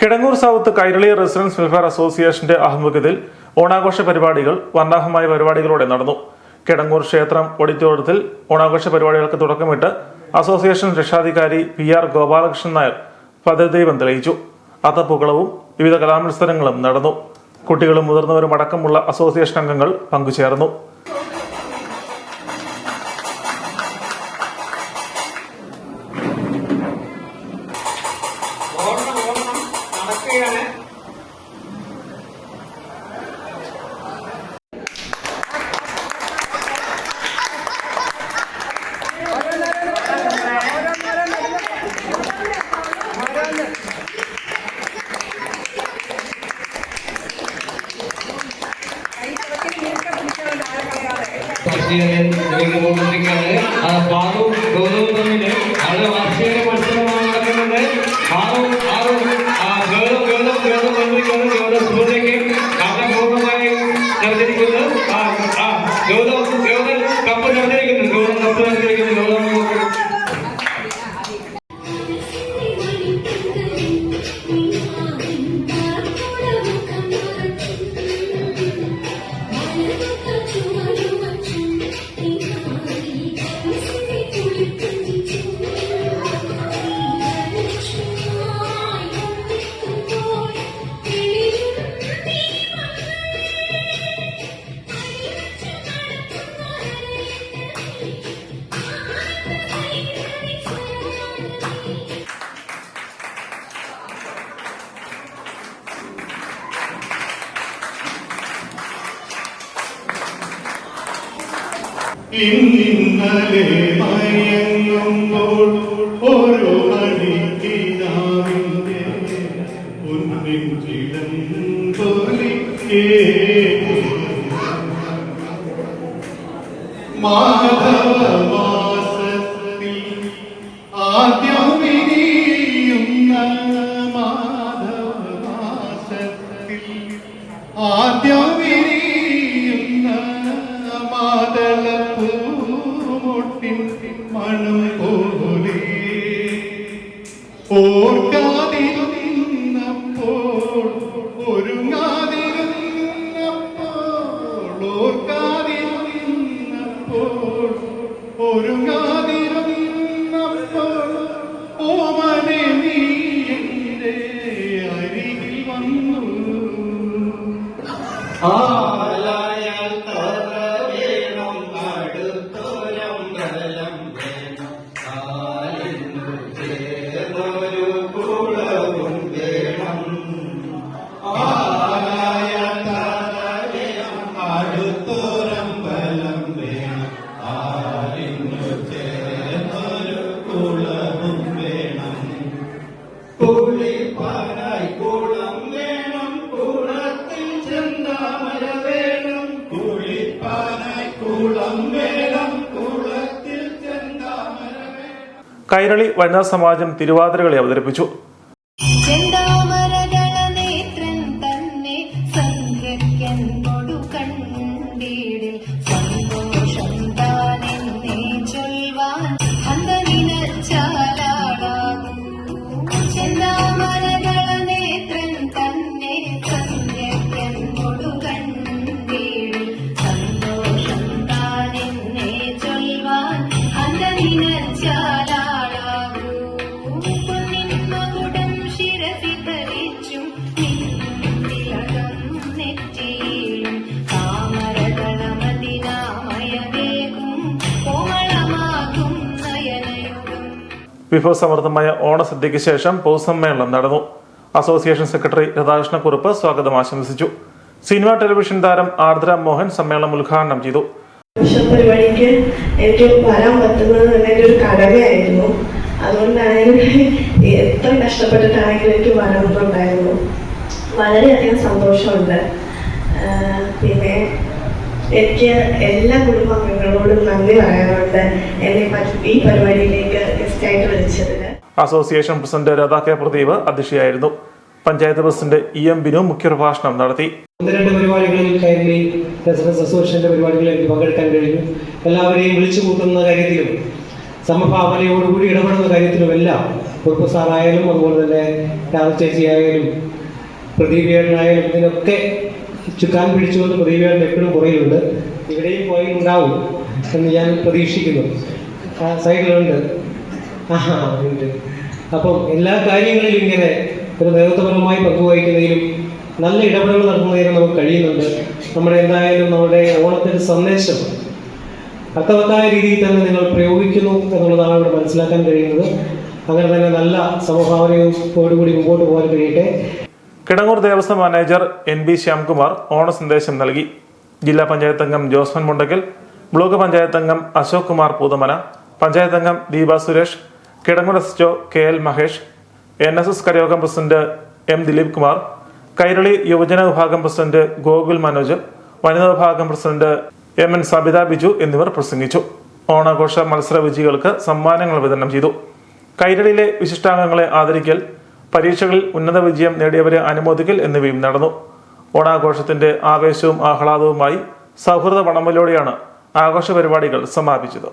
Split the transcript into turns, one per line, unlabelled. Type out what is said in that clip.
Kidangoor south Kairali residents welfare അസോസിയേഷന്റെ ആഭിമുഖ്യത്തിൽ ഓണാഘോഷ പരിപാടികൾ വർണാഭമായ പരിപാടികളോടെ നടന്നു. കിടങ്ങൂർ ക്ഷേത്രം ഓഡിറ്റോറിയത്തിൽ ഓണാഘോഷ പരിപാടികൾക്ക് തുടക്കമിട്ട് അസോസിയേഷൻ രക്ഷാധികാരി പി ആർ ഗോപാലകൃഷ്ണൻ നായർ പദ്ധതിദൈവം തെളിയിച്ചു. അത്തപ്പൂക്കളവും വിവിധ കലാമത്സരങ്ങളും നടന്നു. കുട്ടികളും മുതിർന്നവരും അടക്കമുള്ള അസോസിയേഷൻ അംഗങ്ങൾ പങ്കുചേർന്നു.
ఎస్టీఎల్ఎన్ జరిగిన మూడు ఆ బాబు గౌరవ
ഇന്നലെ മയങ്ങുമ്പോൾ ഓരോ മണിക്കിനാവിന്റെ പൊന്നിഞ്ചിടം പോലെ മാധവമാസത്തിൽ മണം പോലെ ഓർക്കാതിരുന്നപ്പോൾ
perder la
കൈരളി വനിതാ സമാജം തിരുവാതിരകളി അവതരിപ്പിച്ചു.
നെറ്റിയിലും താമരകളമതിനാമയവേകും കോമളമാകും നയനയുഗം
വിഭവ സമൃദ്ധമായ ഓണസദ്യയ്ക്ക് ശേഷം പൊതുസമ്മേളനം നടന്നു. അസോസിയേഷൻ സെക്രട്ടറി രാധാകൃഷ്ണക്കുറുപ്പ് സ്വാഗതം ആശംസിച്ചു. സിനിമ ടെലിവിഷൻ താരം ആർദ്ര മോഹൻ സമ്മേളനം ഉദ്ഘാടനം ചെയ്തു.
പരിപാടിക്ക് എനിക്ക് വരാൻ പറ്റുന്നത് തന്നെ ഒരു കടമയായിരുന്നു. അതുകൊണ്ടാണ് എത്ര കഷ്ടപ്പെട്ടിട്ടാണെങ്കിലും എനിക്ക് വരണമെന്നുണ്ടായിരുന്നു വളരെയധികം സന്തോഷമുണ്ട്. എനിക്ക് എല്ലാ കുടുംബാംഗങ്ങളോടും നന്ദി പറയാനുണ്ട് എന്നെ ഈ പരിപാടിയിലേക്ക് ഗസ്റ്റായിട്ട് വിളിച്ചതിന്.
Association president Radha K Pradeep അധ്യക്ഷയായിരുന്നു. Panchayat president E M Binu മുഖ്യപ്രഭാഷണം നടത്തി.
ഒന്ന് രണ്ട് പരിപാടികളിൽ കയറി റെസിഡൻസ് അസോസിയേഷന്റെ പരിപാടികളിൽ എനിക്ക് പങ്കെടുക്കാൻ കഴിഞ്ഞു. എല്ലാവരെയും വിളിച്ചു കൂട്ടുന്ന കാര്യത്തിലും സമഭാവനയോടുകൂടി ഇടപെടുന്ന കാര്യത്തിലും എല്ലാം കുറുപ്പ് സാറായാലും അതുപോലെ തന്നെ രാധ ചേച്ചിയായാലും പ്രദീപേട്ടനായാലും ഇതിനൊക്കെ ചുക്കാൻ പിടിച്ചുകൊണ്ട് പ്രദീപേട്ടൻ എപ്പോഴും പുറയിലുണ്ട് ഇവിടെയും പുറയിലുണ്ടാവും എന്ന് ഞാൻ പ്രതീക്ഷിക്കുന്നു. ആ സൈഡിലുണ്ട്. ആ ഉണ്ട്. അപ്പം എല്ലാ കാര്യങ്ങളിലും ഇങ്ങനെ ഒരു നേതൃത്വപരമായി പങ്കുവഹിക്കുന്നതിലും നല്ല ഇടപെടലുകൾ നടത്തുന്നതിനും നമുക്ക് കഴിയുന്നുണ്ട്. നമ്മുടെ എന്തായാലും നമ്മുടെ ഓണത്തിന്റെ സന്ദേശം അർത്ഥവത്തായ രീതിയിൽ തന്നെ നിങ്ങൾ പ്രയോഗിക്കുന്നു എന്നുള്ളതാണ് ഇവിടെ മനസ്സിലാക്കാൻ കഴിയുന്നത്. അങ്ങനെ തന്നെ നല്ല സമഭാവനയോടുകൂടി മുമ്പോട്ട് പോകാൻ കഴിയട്ടെ.
Kidangoor Devaswom manager N B Shyamkumar ഓണ സന്ദേശം നൽകി. ജില്ലാ പഞ്ചായത്ത് അംഗം ജോസ്മൻ മുണ്ടക്കൽ ബ്ലോക്ക് പഞ്ചായത്ത് അംഗം അശോക് കുമാർ പൂതമന പഞ്ചായത്ത് അംഗം Deepa Suresh Kidangoor S O K L Mahesh N S S കരയോഗം president M Dileep Kumar Kairali യുവജന വിഭാഗം പ്രസിഡന്റ് ഗോകുൽ മനോജ് വനിതാ വിഭാഗം president M N Sabitha Biju എന്നിവർ പ്രസംഗിച്ചു. ഓണാഘോഷ മത്സര വിജയികൾക്ക് സമ്മാനങ്ങൾ വിതരണം ചെയ്തു. കൈരളിയിലെ വിശിഷ്ടാംഗങ്ങളെ ആദരിക്കൽ പരീക്ഷകളിൽ ഉന്നത വിജയം നേടിയവരെ അനുമോദിക്കൽ എന്നിവയും നടന്നു. ഓണാഘോഷത്തിന്റെ ആവേശവും ആഹ്ലാദവുമായി സൗഹൃദ വടംവലിയോടെയാണ് ആഘോഷ പരിപാടികൾ സമാപിച്ചത്.